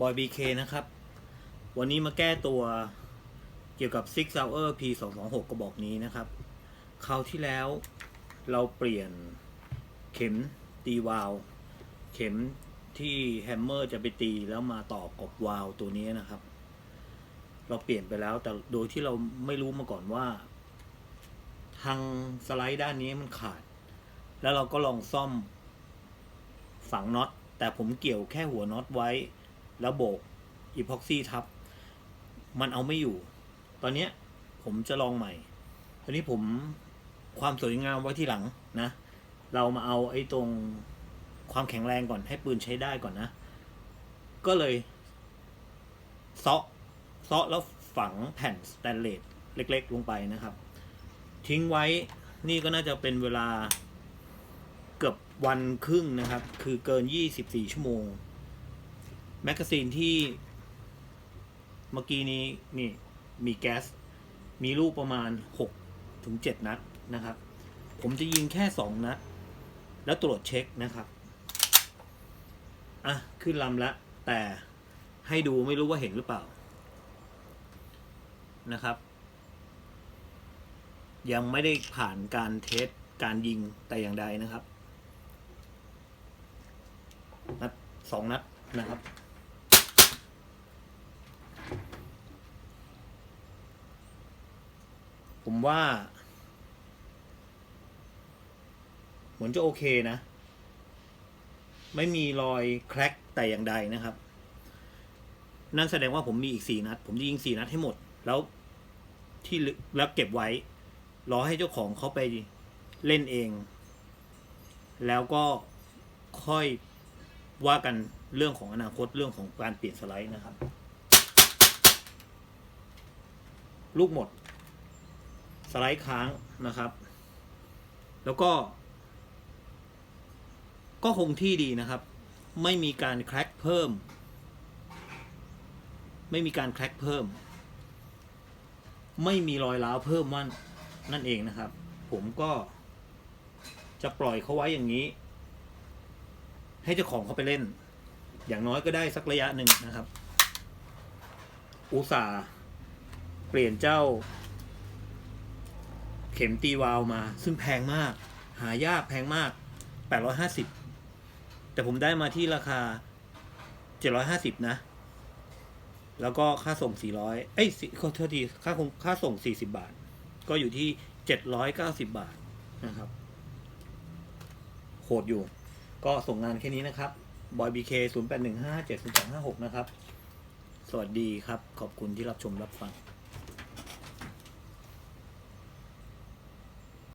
บอยบีเคนะครับ วันนี้มาแก้ตัวเกี่ยวกับ Six Hour P 2 2 6กระบอกนี้นะครับ คราวที่แล้วเราเปลี่ยนเข็มตีวาล์วเข็มที่แฮมเมอร์จะไปตีแล้วมาต่อกบวาล์วตัวนี้นะครับ เราเปลี่ยนไปแล้วแต่โดยที่เราไม่รู้มาก่อนว่า ทางสไลด์ด้านนี้มันขาด แล้วเราก็ลองซ่อมฝังน็อตแต่ผมเกี่ยวแค่หัวน็อตไว้ แล้วโบกอีพ็อกซี่ทับ มันเอาไม่อยู่ ตอนเนี้ยผมจะลองใหม่ ตอนนี้ผมความสวยงามไว้ที่หลังนะ เรามาเอาไอ้ตรงความแข็งแรงก่อนให้ปืนใช้ได้ก่อนนะ ก็เลยเซาะเซาะแล้วฝังแผ่นสแตนเลสเล็ก ๆ ลงไปนะครับ ทิ้งไว้นี่ก็น่าจะเป็นเวลาเกือบวันครึ่งนะครับ คือเกิน 24 ชั่วโมง แมกกาซีนที่เมื่อกี้นี้นี่มีแก๊ส มีลูกประมาณ 6 ถึง 7 นัดนะครับ ผมจะยิงแค่ 2 นัด แล้วตรวจเช็คนะครับ อะ ขึ้นลำล้วแต่ให้ดูไม่รู้ว่าเห็นหรือเปล่า นะครับ ยังไม่ได้ผ่านการเทสการยิงแต่อย่างใดนะครับนัดสองนัดนะครับ ผมว่าเหมือนจะโอเคนะ ไม่มีรอยแคร็กแต่อย่างใดนะครับ นั่นแสดงว่าผมมีอีกสี่นัด ผมจะยิงสี่นัดให้หมด แล้วที่แล้วเก็บไว้ รอให้เจ้าของเขาไปเล่นเอง แล้วก็ค่อยว่ากันเรื่องของอนาคตเรื่องของการเปลี่ยนสไลด์นะครับ ลูกหมด สไลด์ค้างนะครับ แล้วก็ ก็คงที่ดีนะครับ ไม่มีการแคร็กเพิ่ม ไม่มีการแคร็กเพิ่ม ไม่มีรอยร้าวเพิ่มมันนั่นเองนะครับ ผมก็จะปล่อยเขาไว้อย่างนี้ ให้เจ้าของเขาไปเล่น อย่างน้อยก็ได้สักระยะหนึ่งนะครับ อุตส่าห์เปลี่ยนเจ้า เข็มตีวาล์วมา ซึ่งแพงมาก หายากแพงมาก 850 แต่ผมได้มาที่ราคา 750 นะ แล้วก็ค่าส่ง 400 เอ้ยสิขอโทษทีค่าคงค่าส่ง 40 บาท ก็อยู่ที่ 790 บาทนะครับโหดอยู่ ก็ส่งงานแค่นี้นะครับบอยบีเค0 8 1 5 7 2 5 6นะครับ สวัสดีครับ ขอบคุณที่รับชมรับฟัง